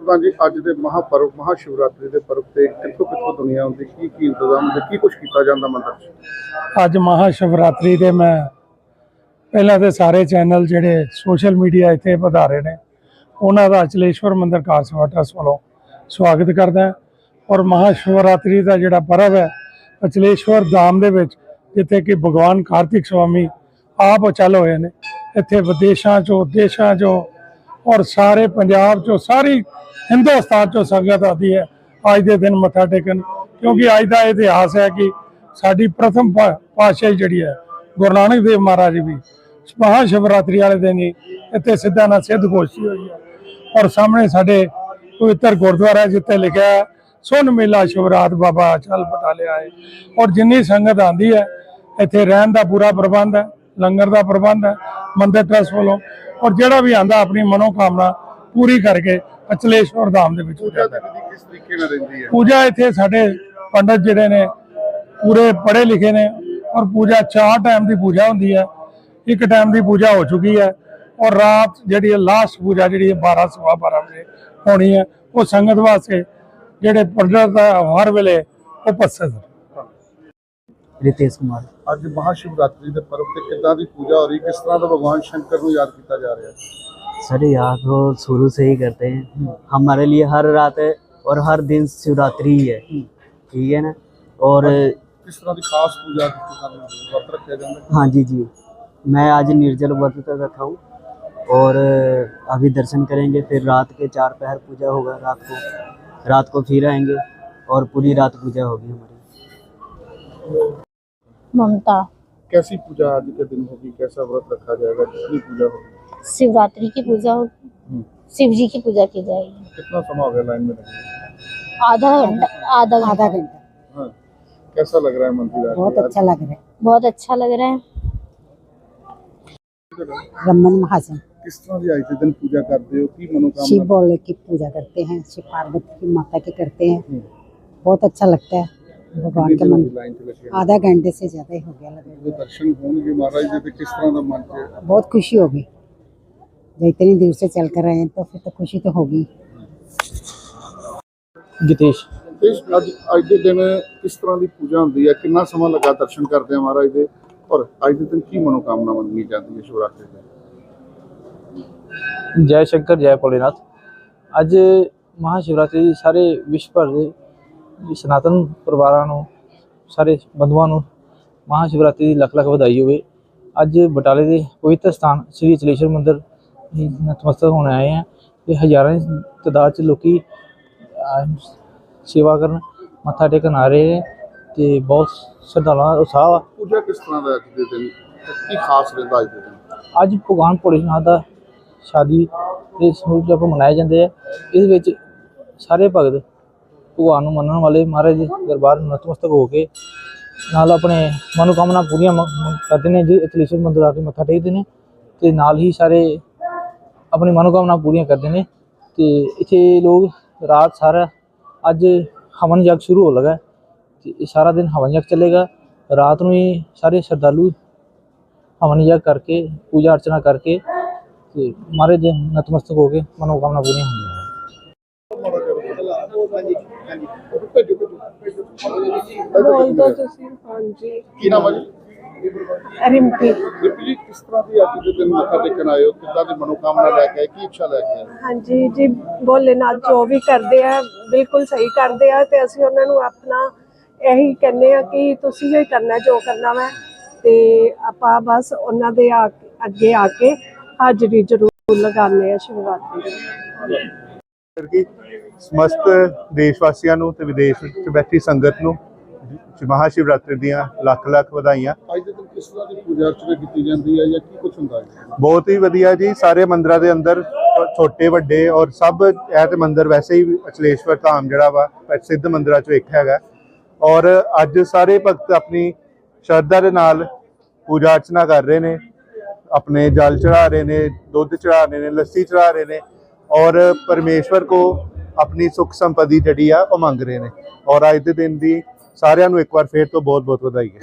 ਪ੍ਰਧਾਨ ਜੀ ਅੱਜ ਦੇ ਮਹਾਪਰਵ, ਮਹਾਸ਼ਿਵਰਾਤਰੀ ਦੇ ਪਰਵ ਤੇ ਕਿੱਥੋਂ ਕਿੱਥੋਂ ਦੁਨੀਆ ਆਉਂਦੀ, ਕੀ ਕੀ ਇੰਤਜ਼ਾਮ ਤੇ ਕੀ ਕੁਝ ਕੀਤਾ ਜਾਂਦਾ ਮੰਦਿਰ 'ਚ? ਅੱਜ ਮਹਾ ਸ਼ਿਵਰਾਤਰੀ ਮੈਂ ਪਹਿਲਾਂ ਤੇ ਸਾਰੇ ਚੈਨਲ ਜਿਹੜੇ ਸੋਸ਼ਲ ਮੀਡੀਆ ਇੱਥੇ ਪਧਾਰੇ ਨੇ, ਉਹਨਾਂ ਦਾ ਅਚਲੇਸ਼ਵਰ ਮੰਦਿਰ ਕਾਸਵਾ ਟਰੱਸਟ ਵੱਲੋਂ ਸਵਾਗਤ ਕਰਦਾ ਹਾਂ। ਔਰ ਮਹਾ ਸ਼ਿਵਰਾਤਰੀ ਦਾ ਜਿਹੜਾ ਪਰਵ ਹੈ, ਅਚਲੇਸ਼ਵਰ ਧਾਮ ਦੇ ਵਿੱਚ, ਜਿੱਥੇ ਕਿ ਭਗਵਾਨ ਕਾਰਤਿਕ ਸਵਾਮੀ ਆਪ ਅਚਲ ਹੋਏ ਨੇ, ਇੱਥੇ ਵਿਦੇਸ਼ਾਂ ਚੋਂ, ਦੇਸ਼ਾਂ ਚੋਂ ਔਰ ਸਾਰੇ ਪੰਜਾਬ ਚੋਂ ਸਾਰੀ ਹਿੰਦੁਸਤਾਨ ਚੋਂ ਸੰਗਤ ਆਦੀ ਹੈ, ਅੱਜ ਦੇ ਦਿਨ ਮੱਥਾ ਟੇਕਣ। ਕਿਉਂਕਿ ਅੱਜ ਦਾ ਇਤਿਹਾਸ ਹੈ ਕਿ ਸਾਡੀ ਪ੍ਰਥਮ ਪਾ- ਜਿਹੜੀ ਹੈ, ਗੁਰੂ ਨਾਨਕ ਦੇਵ ਮਹਾਰਾਜ ਵੀ ਮਹਾ ਸ਼ਿਵਰਾਤਰੀ ਵਾਲੇ ਦਿਨ ਹੀ ਇੱਥੇ ਸਿੱਧਾ ਨਾ ਸਿੱਧ ਗੋਸ਼ਟੀ ਹੋਈ ਹੈ। ਔਰ ਸਾਹਮਣੇ ਸਾਡੇ ਪਵਿੱਤਰ ਗੁਰਦੁਆਰਾ ਜਿੱਥੇ ਲਿਖਿਆ ਸੁਨ ਮੇਲਾ ਸ਼ਿਵਰਾਤ ਬਾਬਾ ਚੱਲ ਪਟਾਲਿਆ ਹੈ ਔਰ ਜਿੰਨੀ ਸੰਗਤ ਆਂਦੀ ਹੈ, ਇੱਥੇ ਰਹਿਣ ਦਾ ਪੂਰਾ ਪ੍ਰਬੰਧ ਹੈ, ਲੰਗਰ ਦਾ ਪ੍ਰਬੰਧ ਹੈ, ਮੰਦਿਰ ਟਰਸਟ ਵੱਲੋਂ। ਔਰ ਜਿਹੜਾ ਵੀ ਆਂਦਾ ਆਪਣੀ ਮਨੋਕਾਮਨਾ ਪੂਰੀ ਕਰਕੇ ਅਚਲੇਸ਼ਵਰ ਧਾਮ ਦੇ ਵਿੱਚ ਪੂਜਾ ਕਿਸ ਤਰੀਕੇ ਨਾਲ ਰਹਿੰਦੀ ਹੈ? ਪੂਜਾ ਇੱਥੇ ਸਾਡੇ ਪੰਡਤ ਜਿਹੜੇ ਨੇ ਪੂਰੇ ਪੜ੍ਹੇ ਲਿਖੇ ਨੇ ਔਰ ਪੂਜਾ ਚਾਰ ਟਾਈਮ ਦੀ ਪੂਜਾ ਹੁੰਦੀ ਹੈ। ਇੱਕ ਟਾਈਮ ਦੀ ਪੂਜਾ ਹੋ ਚੁੱਕੀ ਹੈ ਔਰ ਰਾਤ ਜਿਹੜੀ ਹੈ ਲਾਸਟ ਪੂਜਾ ਜਿਹੜੀ ਹੈ 12 ਸਵਾ 12 ਵਜੇ ਹੋਣੀ ਹੈ। ਉਹ ਸੰਗਤ ਵਾਸਤੇ ਜਿਹੜੇ ਪੰਡਤ ਹਰ ਵੇਲੇ ਉਪਸਥਿਤ ਰਿਤੇਸ਼ ਕੁਮਾਰ। ਅੱਜ ਮਹਾਸ਼ਿਵਰਾਤਰੀ ਦੇ ਪਰਵ ਤੇ ਕਿੱਦਾਂ ਦੀ ਪੂਜਾ ਹੋ ਰਹੀ? ਕਿਸ ਤਰ੍ਹਾਂ ਦਾ ਭਗਵਾਨ ਸ਼ੰਕਰ ਨੂੰ ਯਾਦ ਕੀਤਾ ਜਾ ਰਿਹਾ? ਹੈ सर याद तो शुरू से ही करते हैं। हमारे लिए हर रात है और हर दिन शिवरात्रि ही है। ठीक है ना? और किस तरह की खास पूजा व्रत रखा जाता हाँ? जी जी। मैं आज निर्जल व्रत रखा हूँ। और अभी दर्शन करेंगे फिर रात के चार पहर पूजा होगा रात को। रात को फिर आएँगे और पूरी रात पूजा होगी हमारी। ममता। कैसी पूजा आज के दिन होगी? कैसा व्रत रखा जाएगा? कितनी पूजा होगी? शिवरात्रि की पूजा हो हम्म, शिव जी की पूजा की जाएगी। कितना समय हो गया लाइन में आधा घंटा आधा घंटा। आधा घंटा। हाँ। कैसा लग रहा है मंदिर बहुत अच्छा लग रहा है। बहुत अच्छा लग रहा है। रमन महाजन। किस तरह की आज के दिन पूजा करते हो की शिव मनोकामना बोले की पूजा करते हैं शिव पार्वती की माता की करते हैं। हम्म, बहुत अच्छा लगता है। भगवान के मंदिर आधा घंटे से ज़्यादा ही हो गया लगे दर्शन होंगे महाराज जी किस तरह का मन बहुत खुशी होगी। इतनी दूर से चल कर आए हैं तो फिर तो खुशी तो होगी जितेश ਇਸ ਅੱਜ ਅੱਜ ਦੇ ਦਿਨ ਕਿਸ ਤਰ੍ਹਾਂ ਦੀ ਪੂਜਾ ਹੁੰਦੀ ਹੈ ਕਿੰਨਾ ਸਮਾਂ ਲੱਗਾ ਦਰਸ਼ਨ ਕਰਦੇ ਆ ਮਹਾਰਾਜ ਦੇ ਔਰ ਅੱਜ ਦੇ ਦਿਨ ਕੀ ਮਨੋਕਾਮਨਾ ਮੰਗੀ ਜਾਂਦੀ ਹੈ ਸ਼ਿਵਰਾਤਰੀ ਦੇ ਜੈ ਸ਼ੰਕਰ ਜੈ ਭੋਲੇਨਾਥ ਅੱਜ ਮਹਾਸ਼ਿਵਰਾਤਰੀ ਸਾਰੇ ਵਿਸ਼ਵ ਭਰ ਦੇ ਸਨਾਤਨ ਪਰਿਵਾਰਾਂ ਨੂੰ ਸਾਰੇ ਬੰਧੂਆਂ ਨੂੰ ਮਹਾਸ਼ਿਵਰਾਤਰੀ ਦੀ ਲੱਖ ਲੱਖ ਵਧਾਈ ਹੋਵੇ ਅੱਜ ਬਟਾਲੇ ਦੇ ਪਵਿੱਤਰ ਸਥਾਨ ਸ੍ਰੀ ਚਲੇਸ਼ਵਰ ਮੰਦਿਰ ਦੀ ਨਤਮਸਤਕ ਹੋਣ ਆਏ ਆ ਤੇ ਹਜ਼ਾਰਾਂ ਦੀ ਤਾਦਾਦ ਚ ਲੋਕੀ ਅਹ, ਸੇਵਾ ਕਰਨ ਮੱਥਾ ਟੇਕਣ ਆ ਰਹੇ ਨੇ ਤੇ ਬਹੁਤ ਸ਼ਰਧਾਲੂਆਂ ਦਾ ਉਤਸ਼ਾਹ ਆ ਪੂਜਾ ਕਿਸ ਤਰ੍ਹਾਂ ਦਾ ਅੱਜ ਦੇ ਦਿਨ? ਕੀ ਖਾਸ ਰਹਿੰਦਾ ਅੱਜ ਦੇ ਦਿਨ? ਅੱਜ ਭਗਵਾਨ ਭੋਲੇਨਾਥ ਦਾ ਸ਼ਾਦੀ ਦੇ ਸਮੂਹ ਜਪ ਮਨਾਏ ਜਾਂਦੇ ਆ। ਇਸ ਵਿੱਚ ਸਾਰੇ ਭਗਤ ਭਗਵਾਨ ਨੂੰ ਮੰਨਣ ਵਾਲੇ ਮਹਾਰਾਜ ਦੇ ਦਰਬਾਰ ਨਤਮਸਤਕ ਹੋ ਕੇ ਨਾਲ ਆਪਣੇ ਮਨੋਕਾਮਨਾ ਪੂਰੀਆਂ ਮ- ਮ- ਕਰਦੇ ਨੇ ਜੀ ਅਚਲੇਸ਼ਵਰ ਮੰਦਿਰ ਆ ਕੇ ਮੱਥਾ ਟੇਕਦੇ ਨੇ ਤੇ ਨਾਲ ਹੀ ਸਾਰੇ ਆਪਣੀ ਮਨੋਕਾਮਨਾ ਪੂਰੀਆਂ ਕਰਦੇ ਨੇ ਤੇ ਇੱਥੇ ਲੋਕ ਰਾਤ ਸਾਰਾ ਅੱਜ ਹਵਨ ਯੱਗ ਸ਼ੁਰੂ ਹੋ ਲਗਾ ਤੇ ਇਹ ਸਾਰਾ ਦਿਨ ਹਵਨ ਯੱਗ ਚੱਲੇਗਾ। ਰਾਤ ਨੂੰ ਹੀ ਸਾਰੇ ਸ਼ਰਧਾਲੂ ਹਵਨ ਯੱਗ ਕਰਕੇ ਪੂਜਾ ਅਰਚਨਾ ਕਰਕੇ ਤੇ ਮਹਾਰਾਜ ਦੇ ਨਤਮਸਤਕ ਹੋ ਕੇ ਮਨੋਕਾਮਨਾ ਪੂਰੀਆਂ ਹੁੰਦੀਆਂ ਨੇ। ਹਾਂਜੀ। ਕੀ ਨਾਮ ਹੈ ਰਿੰਪੀ। ਰਿਪੀ ਜੀ ਕਿਸ ਤਰ੍ਹਾਂ ਦੀ ਅੱਜ ਦੇ ਦਿਨ ਮੱਥਾ ਟੇਕਣ ਆਏ ਹੋ? ਕਿੱਦਾਂ ਦੀ ਮਨੋਕਾਮਨਾ ਲੈ ਕੇ ਆਏ? ਕੀ ਇੱਛਾ ਲੈ ਕੇ ਆਏ? ਹਾਂਜੀ ਜੀ ਭੋਲੇਨਾਥ ਜੋ ਵੀ ਕਰਦੇ ਆ ਬਿਲਕੁਲ ਸਹੀ ਕਰਦੇ ਆ ਤੇ ਅਸੀਂ ਉਹਨਾਂ ਨੂੰ ਆਪਣਾ ਇਹੀ ਕਹਿੰਦੇ ਆ ਕਿ ਤੁਸੀਂ ਹੀ ਕਰਨਾ ਜੋ ਕਰਨਾ ਵਾ ਤੇ ਆਪਾਂ ਬਸ ਉਹਨਾਂ ਦੇ ਆ ਅੱਗੇ ਆ ਕੇ ਹਾਜ਼ਰੀ ਜ਼ਰੂਰ ਲਗਾਉਂਦੇ ਆ ਸ਼ਿਵਰਾਤਰੀ ਦੀ ਕਰਕੇ ਸਮਸਤ ਦੇਸ਼ ਵਾਸੀਆਂ ਨੂੰ ਤੇ ਵਿਦੇਸ਼ ਵਿੱਚ ਬੈਠੀ ਸੰਗਤ ਨੂੰ ਮਹਾਸ਼ਿਵਰਾਤਰੀ ਦੀਆਂ ਲੱਖ ਲੱਖ ਵਧਾਈਆਂ। ਅੱਜ ਦੇ ਦਿਨ ਕਿਸ ਤਰ੍ਹਾਂ ਦੀ ਪੂਜਾ ਅਰਚਨਾ ਕੀਤੀ ਜਾਂਦੀ ਹੈ ਜਾਂ ਕੀ ਕੁਝ ਹੁੰਦਾ ਹੈ? ਬਹੁਤ ਹੀ ਵਧੀਆ ਜੀ ਸਾਰੇ ਮੰਦਰਾਂ ਦੇ ਅੰਦਰ ਛੋਟੇ ਵੱਡੇ ਔਰ ਸਭ ਇਹ ਤੇ ਮੰਦਿਰ ਵੈਸੇ ਹੀ ਅਚਲੇਸ਼ਵਰ ਧਾਮ ਜਿਹੜਾ ਵਾ ਪ੍ਰਸਿੱਧ ਮੰਦਿਰਾਂ ਚੋਂ ਇੱਕ ਹੈਗਾ। ਔਰ ਅੱਜ ਸਾਰੇ ਭਗਤ ਆਪਣੀ ਸ਼ਰਧਾ ਦੇ ਨਾਲ ਪੂਜਾ ਅਰਚਨਾ ਕਰ ਰਹੇ ਨੇ ਆਪਣੇ ਜਲ ਚੜਾ ਰਹੇ ਨੇ ਦੁੱਧ ਚੜਾ ਰਹੇ ਨੇ ਲੱਸੀ ਚੜਾ ਰਹੇ ਨੇ ਔਰ ਪਰਮੇਸ਼ਵਰ ਕੋ ਆਪਣੀ ਸੁਖ ਸੰਪਤੀ ਜਿਹੜੀ ਆ ਉਹ ਮੰਗ ਰਹੇ ਨੇ। ਔਰ ਅੱਜ ਦੇ ਦਿਨ ਦੀ ਸਾਰਿਆਂ ਨੂੰ ਇੱਕ ਵਾਰ ਫੇਰ ਤੋਂ ਬਹੁਤ ਬਹੁਤ ਵਧਾਈ ਹੈ।